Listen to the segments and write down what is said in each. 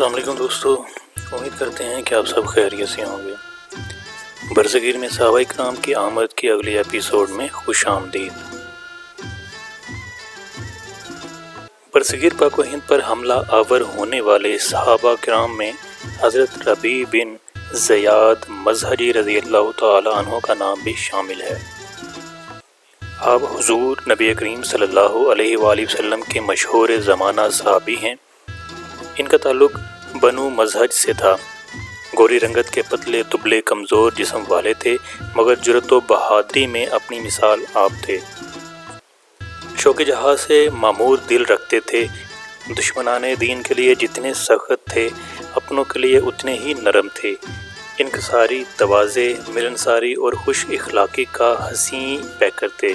السلام علیکم دوستو، امید کرتے ہیں کہ آپ سب خیریت سے ہوں گے۔ برصغیر میں صحابہ کرام کی آمد کی اگلی ایپیسوڈ میں خوش آمدید۔ برصغیر پاک و ہند پر حملہ آور ہونے والے صحابہ کرام میں حضرت ربی بن زیاد مظہری رضی اللہ تعالی عنہ کا نام بھی شامل ہے۔ آپ حضور نبی کریم صلی اللہ علیہ وآلہ وسلم کے مشہور زمانہ صحابی ہیں۔ ان کا تعلق بنو مذہج سے تھا۔ گوری رنگت کے پتلے تبلے کمزور جسم والے تھے، مگر جرت و بہادری میں اپنی مثال آپ تھے۔ شوق جہاں سے معمور دل رکھتے تھے، دشمنان دین کے لیے جتنے سخت تھے، اپنوں کے لیے اتنے ہی نرم تھے۔ انکساری توازے ملنساری اور خوش اخلاقی کا حسین پیکر تھے۔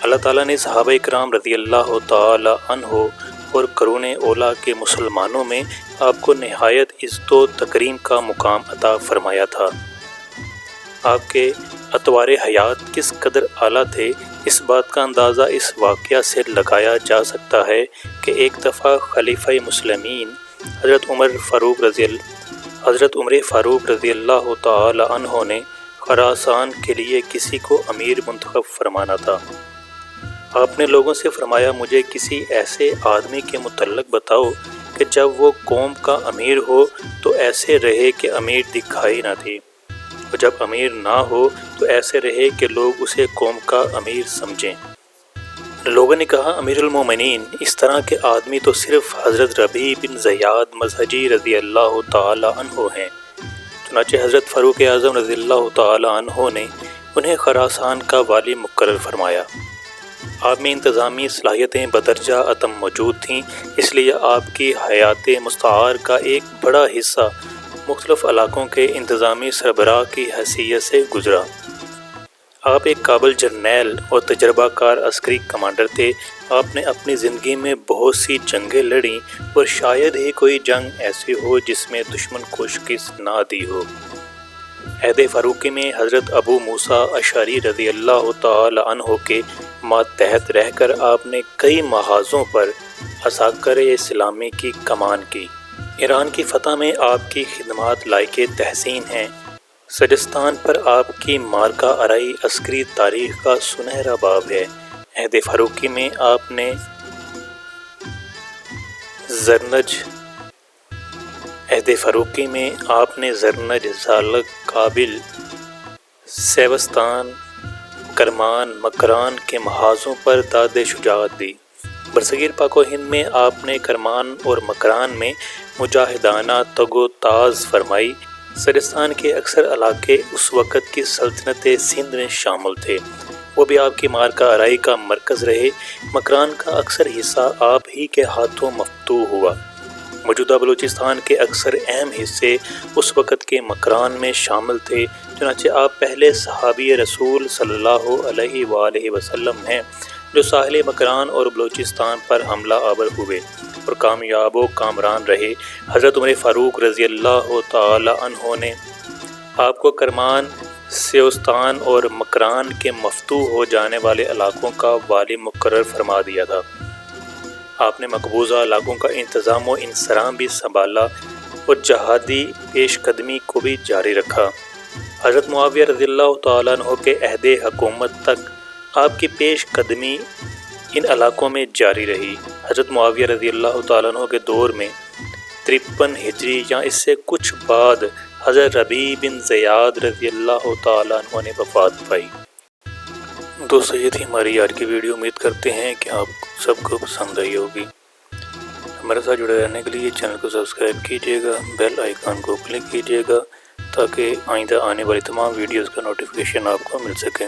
اللہ تعالیٰ نے صحابہ اکرام رضی اللہ تعالی عنہ اور کرون اولا کے مسلمانوں میں آپ کو نہایت عزت و تکریم کا مقام عطا فرمایا تھا۔ آپ کے اتوار حیات کس قدر اعلیٰ تھے، اس بات کا اندازہ اس واقعہ سے لگایا جا سکتا ہے کہ ایک دفعہ خلیفہ مسلمین حضرت عمر فاروق رضی اللہ حضرت عمر فاروق رضی اللہ تعالی عنہ نے خراسان کے لیے کسی کو امیر منتخب فرمانا تھا۔ آپ نے لوگوں سے فرمایا، مجھے کسی ایسے آدمی کے متعلق بتاؤ کہ جب وہ قوم کا امیر ہو تو ایسے رہے کہ امیر دکھائی نہ تھی اور جب امیر نہ ہو تو ایسے رہے کہ لوگ اسے قوم کا امیر سمجھیں۔ لوگوں نے کہا، امیر المومنین، اس طرح کے آدمی تو صرف حضرت ربی بن زیاد مذہجی رضی اللہ تعالی عنہ ہیں۔ چنانچہ حضرت فاروق اعظم رضی اللہ تعالی عنہ نے انہیں خراسان کا والی مقرر فرمایا۔ آپ میں انتظامی صلاحیتیں بدرجہ عتم موجود تھیں، اس لیے آپ کی حیات مستعار کا ایک بڑا حصہ مختلف علاقوں کے انتظامی سربراہ کی حیثیت سے گزرا۔ آپ ایک قابل جرنیل اور تجربہ کار عسکری کمانڈر تھے۔ آپ نے اپنی زندگی میں بہت سی جنگیں لڑیں اور شاید ہی کوئی جنگ ایسی ہو جس میں دشمن کو شکست نہ دی ہو۔ عہد فاروقی میں حضرت ابو موسیٰ اشاری رضی اللہ تعالی عنہ کے ماتحت رہ کر آپ نے کئی محاذوں پر اساکر اسلامی کی کمان کی۔ ایران کی فتح میں آپ کی خدمات لائق تحسین ہیں۔ سجستان پر آپ کی مارکا ارائی عسکری تاریخ کا سنہرا باب ہے۔ عہد فاروقی میں آپ نے زرنج، عہد فاروقی میں آپ نے زرنج ذالک قابل سیوستان، کرمان، مکران کے محاذوں پر داد شجاعت دی۔ برصغیر پاک و ہند میں آپ نے کرمان اور مکران میں مجاہدانہ تگ و تاز فرمائی۔ سرستان کے اکثر علاقے اس وقت کی سلطنت سندھ میں شامل تھے۔ وہ بھی آپ کی مارکا ارائی کا مرکز رہے۔ مکران کا اکثر حصہ آپ ہی کے ہاتھوں مفتو ہوا۔ موجودہ بلوچستان کے اکثر اہم حصے اس وقت کے مکران میں شامل تھے، چنانچہ آپ پہلے صحابی رسول صلی اللہ علیہ وآلہ وسلم ہیں جو ساحل مکران اور بلوچستان پر حملہ آور ہوئے اور کامیاب و کامران رہے۔ حضرت عمر فاروق رضی اللہ تعالی عنہ نے آپ کو کرمان، سیوستان اور مکران کے مفتو ہو جانے والے علاقوں کا والی مقرر فرما دیا تھا۔ آپ نے مقبوضہ علاقوں کا انتظام و انسرام بھی سنبھالا اور جہادی پیش قدمی کو بھی جاری رکھا۔ حضرت معاویہ رضی اللہ تعالیٰ عنہ کے عہد حکومت تک آپ کی پیش قدمی ان علاقوں میں جاری رہی۔ حضرت معاویہ رضی اللہ تعالیٰ عنہ کے دور میں ترپن ہجری یا اس سے کچھ بعد حضرت ربی بن زیاد رضی اللہ تعالیٰ عنہ نے وفات پائی۔ دوستو، یہ تھی ہماری آج کی ویڈیو امید کرتے ہیں کہ آپ سب کو پسند آئی ہوگی۔ ہمارے ساتھ جڑے رہنے کے لیے چینل کو سبسکرائب کیجیے گا بیل آئیکن کو کلک کیجیے گا، تاکہ آئندہ آنے والی تمام ویڈیوز کا نوٹیفیکیشن آپ کو مل سکیں